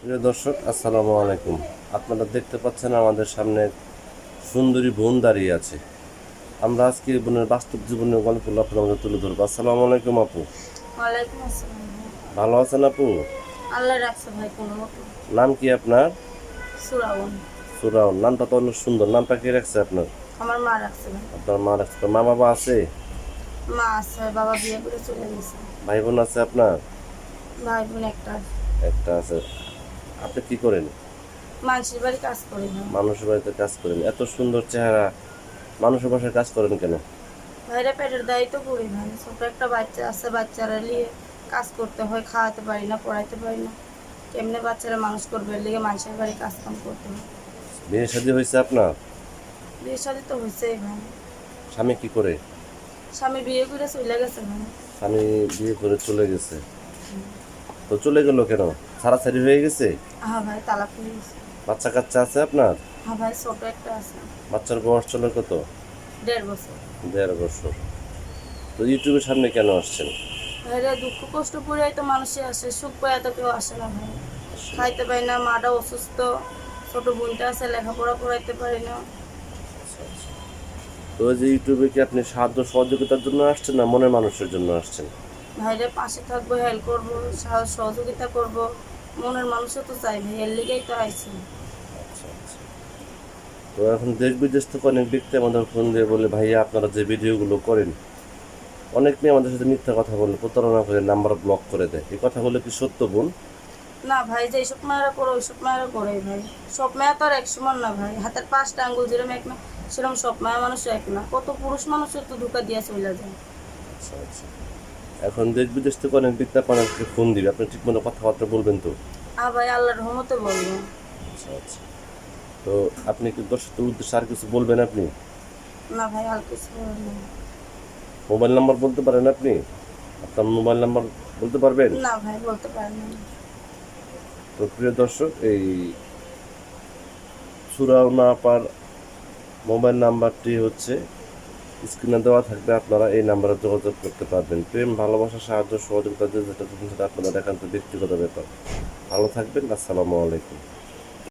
প্রিয় দর্শক আসসালামু আলাইকুম। আপনারা দেখতে পাচ্ছেন আমাদের সামনে সুন্দরী বোন দাঁড়িয়ে আছে। আমরা আজকে বোনের বাস্তব জীবনের গল্পগুলো আপনাদের তুলে ধরবো। আসসালামু আলাইকুম আপু। ভালো আছেন আপু? আল্লাহ রাখছে ভাই কোনো মতো। নাম কি আপনার? সুরাবন সুরাও নামটা তো অনেক সুন্দর। নামটা কি রাখছে আপনার? আমার মা রাখছে আপনার মা রাখছে। মা বাবা আছে? মা আছে বাবা বিয়ে করে চলে গেছে। ভাই বোন আছে আপনার? ভাই বোন একটা একটা আছে। আপনি কি করেন? মানুষের বাড়ি কাজ করি ভাই মানুষের বাড়িতে কাজ করেন। এত সুন্দর চেহারা মানুষের বাসায় কাজ করেন কেন? ভাইরা পেটের দায়িত্ব করি ভাই ছোট একটা বাচ্চা আছে বাচ্চারা নিয়ে কাজ করতে হয় খাওয়াতে পারি না পড়াইতে পারি না। কেমনে বাচ্চারা মানুষ করবে? লিগে মানুষের বাড়ি কাজ কাম করতে হয়। বিয়ে শাদী হয়েছে আপনার? বিয়ে শাদি তো হয়েছেই ভাই। স্বামী কি করে? স্বামী বিয়ে করে চলে গেছে ভাই। স্বামী বিয়ে করে চলে গেছে। তো চলে গেল কেন? ছাড়াছাড়ি হয়ে গেছে? হ্যাঁ ভাই তালাক হয়ে গেছে। বাচ্চা কাচ্চা আছে আপনার? হ্যাঁ ভাই ছোট একটা আছে। বাচ্চার বয়স চলে কত? দেড় বছর। দেড় বছর। তো ইউটিউবের সামনে কেন আসছেন? ভাইরা দুঃখ কষ্ট পড়েই তো মানুষে আসে সুখ পায় তো কেউ আসে না ভাই। খাইতে পারি না মাটা অসুস্থ ছোট বোনটা আছে লেখাপড়া করাইতে পারি না। তো এই যে ইউটিউবে কি আপনি সাহায্য সহযোগিতার জন্য আসছেন না মনের মানুষের জন্য আসছেন? ভাইরা পাশে থাকব হেল্প করব সাহস সহযোগিতা করব। মনের মানুষও তো চাই ভাই এর লিগেই তো আইছি। আচ্ছা আচ্ছা। তো এখন দেশ বিদেশ থেকে অনেক ব্যক্তি আমাদের ফোন দিয়ে বলে ভাইয়া আপনারা যে ভিডিওগুলো করেন অনেক মেয়ে আমাদের সাথে মিথ্যা কথা বলে প্রতারণা করে নাম্বার ব্লক করে দেয়। এই কথাগুলো কি সত্য বোন? না ভাই যে এইসব মায়েরা করে ওইসব মায়েরা করে ভাই। সব মেয়া তো আর এক সমান না ভাই। হাতের পাঁচটা আঙ্গুল যেরকম এক না সেরকম সব মায়া মানুষ এক না। কত পুরুষ মানুষের তো ধোকা দিয়ে চলে যায়। আচ্ছা। এখন দেশ বিদেশ থেকে অনেক ব্যক্তি আপনাকে ফোন দিবে। আপনি ঠিক মতো কথাবার্তা বলবেন তো? ভাই আল্লাহর রহমতে বলব। আচ্ছা আচ্ছা। তো আপনি কি দর্শকদের উদ্দেশ্যে আর কিছু বলবেন আপনি? না ভাই আর কিছু মোবাইল নাম্বার বলতে পারেন আপনি? আপনার মোবাইল নাম্বার বলতে পারবেন? না ভাই বলতে পারি না। তো প্রিয় দর্শক এই সুরাও না পার মোবাইল নাম্বারটি হচ্ছে স্ক্রিনে দেওয়া থাকবে আপনারা এই নাম্বারে যোগাযোগ করতে পারবেন। প্রেম, ভালোবাসা, সাহায্য, সহযোগিতা যেটা সেটা আপনারা দেখান, তো ব্যক্তিগত ব্যাপার। ভালো থাকবেন, আসসালামু আলাইকুম।